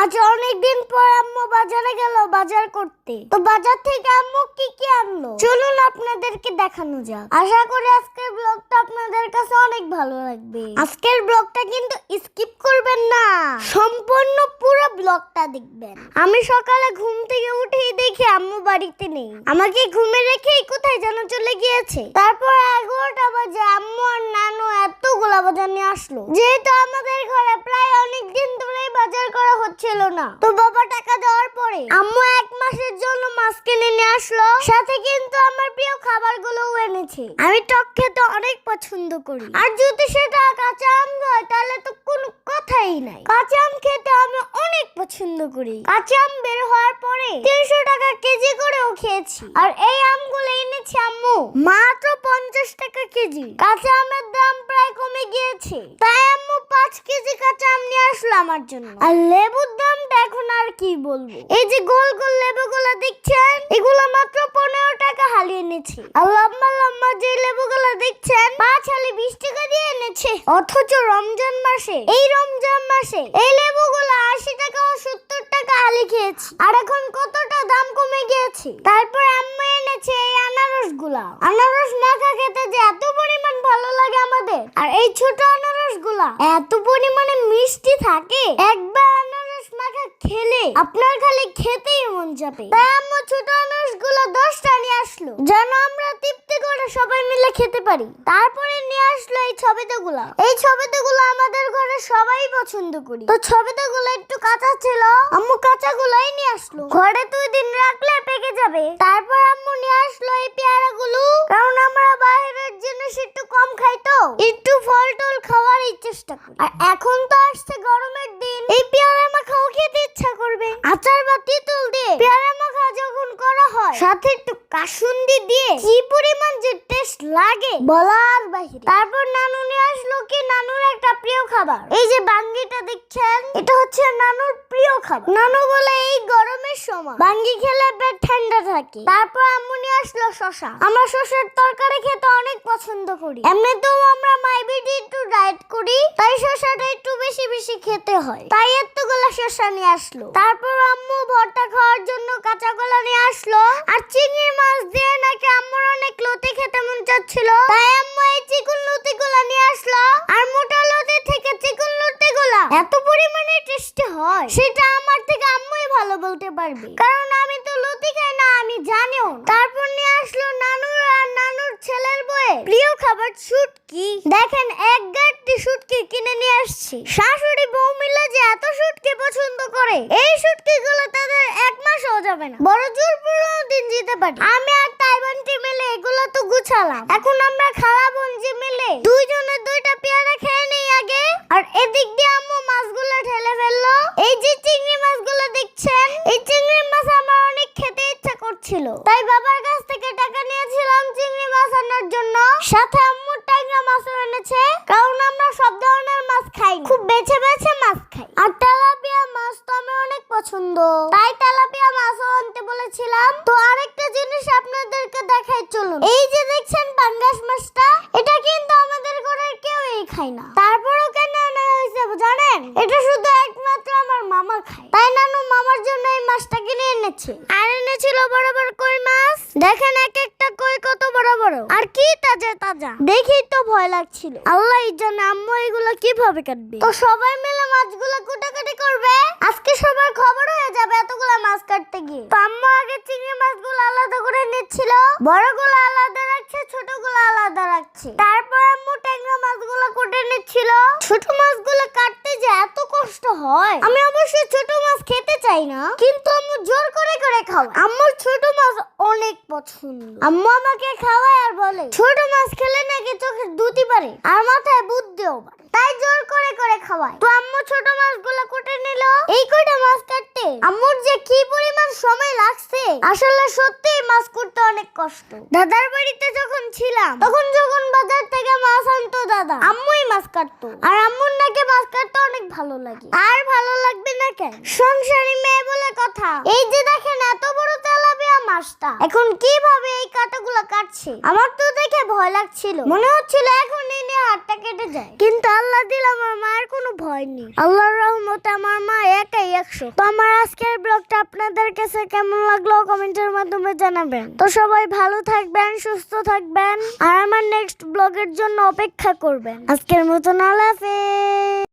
আজ অনেকদিন পর আম্মু বাজারে গেল বাজার করতে। তো বাজার থেকে আম্মু কি কি আনলো? চলুন আপনাদেরকে দেখানো যাক। আশা করি আজকের ব্লগটা আপনাদের কাছে অনেক ভালো লাগবে। আজকের ব্লগটা কিন্তু স্কিপ করবেন না। সম্পূর্ণ পুরো ব্লগটা দেখবেন। আমি সকালে ঘুম থেকে উঠেই দেখি আম্মু বাড়িতে নেই। আমাকে ঘুমে রেখেই কোথায় যেন চলে গিয়েছে। তারপর এগারোটা বাজে আম্মু আর নানু এতগুলা বাজার নিয়ে আসলো। যেহেতু আমাদের ঘরে প্রায় অনেক দিন ধরেই হচ্ছিল না। তো বাবা টাকা দেওয়ার পরে আম্মু এক মাসের জন্য মাছ কিনে নিয়ে আসলো। সাথে কিন্তু আমার প্রিয় খাবারগুলোও এনেছে। আমি টক খেতে অনেক পছন্দ করি। আর যদি সেটা কাঁচা আম হয়, তাহলে তো কোনো কথাই নাই। কাঁচা আম খেতে আমি অনেক পছন্দ করি। কাঁচা আম বের হওয়ার পরে তিনশো টাকা কেজি করেও খেয়েছি। আর এই আমগুলো এনেছে আম্মু। পঞ্চাশ টাকা কেজি। কাঁচা আমের দাম প্রায় কমে গিয়েছে। তাই আম্মু পাঁচ কেজি কাঁচা আম নিয়ে আসলো আমার জন্য। আর লেবুর দামটা এখন আর কি বলব? এই যে গোল গোল লেবুগুলো দেখছেন? এগুলো মাত্র পনেরো টাকা হালি এনেছে। আর লম্বা লম্বা যে লেবুগুলো দেখছেন, পাঁচ হালি বিশ টাকা দিয়ে এনেছে। অথচ রমজান মাসে, এই রমজান মাসে, এই লেবুগুলো আশি টাকা ও সত্তর টাকা হালি খেয়েছি। আর এখন কতটা দাম কমে গিয়েছে? তারপর আম্মু এনেছে এই আনারসগুলা আনারস মাখা খেতে যে এত ভালো লাগে আমাদের। আর এই ছোট আনারসগুলা এত পরিমাণে মিষ্টি থাকে, একবার আনারস মাখা খেলে আপনার খালি খেতেই মন যাবে আম্মু ছোট আনারসগুলো দশটা নিয়ে আসলো, যেন আমরা তৃপ্তি করে সবাই মিলে খেতে পারি। তারপরে নিয়ে আসলো এই ছবিতাগুলা। এই ছবিতাগুলো আমাদের ঘরে সবাই পছন্দ করি। তো একটু কাঁচা ছিল, আম্মু কাঁচা গুলাই নিয়ে আসলো। ঘরে দুই এখন তো আসছে গরমের দিন। এই পেয়ারা মাখাও খেতে ইচ্ছা করবে। আচার বা তেঁতুল দিয়ে পেয়ারা মাখা যখন করা হয়, সাথে একটু কাসুন্দি দিয়ে কি পরিমাণ যে টেস্ট লাগে বলার বাহিরে। তারপর নানু নিয়ে আসলো কি নানুর একটা প্রিয় খাবার। এই যে বাঙ্গিটা দেখছেন, এটা হচ্ছে নানুর প্রিয় খাবার। নানু বলে, এই সময় বাঙ্গি খেলে পেট ঠান্ডা থাকে। তারপর আসলো শশা আমরা শশার তরকারি খেতে অনেক পছন্দ করি। এমনিতেও আমরা মাইবিডি একটু ডায়েট করি, তাই শশাটা একটু বেশি বেশি খেতে হয়। তাই এতগুলো শশা নিয়ে আসলো। তারপর আম্মু ভর্তা খাওয়ার জন্য কাঁচা কলা নিয়ে আসলো। আর চিংড়ি মাছ দিয়ে নাকি আম্মুর বলতে পারবে। কারণ আমি তো লতি খাই না, আমি জানিও। তারপর নিয়ে আসলো নানুর আর নানুর ছেলের বয়ে প্রিয় খাবার শুটকি দেখেন, এক গাড়ি শুটকি কিনে নিয়ে আসছি। শাশুড়ি বউ মিলে যে এত শুটকি পছন্দ করে, এই শুটকি গুলো তাদের এক মাসও যাবে না। বড় জোর পুরো দিন যেতে পারি। আমি আর তাইবানটি মিলে এগুলো তো গুছালাম। এখন আমরা খালা বঞ্জি মিলে দুইজনে দুইটা পেয়ারা খেয়ে নেই আগে। আর এদিক দিয়ে আম্মু মাছগুলো ঠেলে ফেলল। এই যে চিংড়ি এনেছে কারণ আমরা সব ধরনের মাছ খাই খুব বেছে বেছে মাছ খাই। আর তেলাপিয়া মাছ তো আমি অনেক পছন্দ। তাই তেলাপিয়া মাছও আনতে বলেছিলাম। তো আরেকটা জিনিস আপনাদেরকে দেখাই, চলুন। এই যে দেখছেন পাঙ্গাস মাছটা, এটা কিন্তু আমাদের ঘরের কেউই খায় না। তারপরও কেন আনা হয়েছে জানেন? এটা শুধু একমাত্র আমার মামা খায়। তাই নানু মামার জন্য এই মাছটা কিনে এনেছে। আর এনেছিল বড় বড় কই মাছ? দেখেন এক একটা কই কত বড় বড়। আর কি তাজা তাজা। দেখেই তো ভয় লাগছিল। আল্লাহ জানে আম্মু এগুলো কীভাবে কাটবে? তো সবাই মিলে মাছগুলো কুটাকুটি করবে। আজকে সবার খবর হয়ে যাবে এতগুলো মাছ কাটতে গিয়ে। তো আম্মু আগে চিংড়ি মাছগুলো আলাদা করে নিচ্ছিল। বড়গুলো আলাদা রাখছে, ছোটগুলো আলাদা রাখছে। তারপর আম্মু ট্যাংরা মাছগুলো কুটে নিচ্ছিল। ছোট মাছগুলো কাটতে যে এত কষ্ট হয়। আমি অবশ্যই ছোট মাছ খেতে চাই না। কিন্তু আম্মু জোর করে করে খাও আম্মুর ছোট মাছ অনেক পছন্দ। আম্মু আমাকে খাওয়ায় আর বলে, ছোট মাছ খেলে নাকি পারে আর মাথায় বুদ্ধিও তাই জোর করে করে খাওয়ায় তো আম্মু ছোট মাছগুলো কুটে নিল। এই কয়টা মাছ কাটতে? আম্মুর যে কি পরিমাণ সময় লাগছে? আসলে সত্যি মাছ কুটতে অনেক কষ্ট। দাদার বাড়িতে যখন ছিলাম, তখন যখন বাজার থেকে মাছ আনতো দাদা, আম্মুই মাছ কাটতো। আর আম্মুর নাকি মাছ কাটতে অনেক ভালো লাগে। আর ভালো লাগবে না কেন? সংসারী মেয়ে বলে কথা। এই যে দেখেন, এত বড় তেলাপিয়া মাছটা। এখন কীভাবে এই কাটাগুলো কাটছে? আমার তো দেখে ভয় লাগছিল। মনে হচ্ছিল এখন হাতটা কেটে যায়। কিন্তু আল্লাহ দিলে আমার মায়ের কোনো ভয় নেই। আল্লাহর রহমতে আমার মা একাই একশো। তো আমার আজকের ব্লগটা আপনাদের কাছে কেমন লাগল কমেন্টের মাধ্যমে জানাবেন। তো সবাই ভালো থাকবেন, সুস্থ থাকবেন। আর আমার নেক্সট ব্লগের জন্য অপেক্ষা করবেন। আজকের মতন আল্লাহ হাফেজ।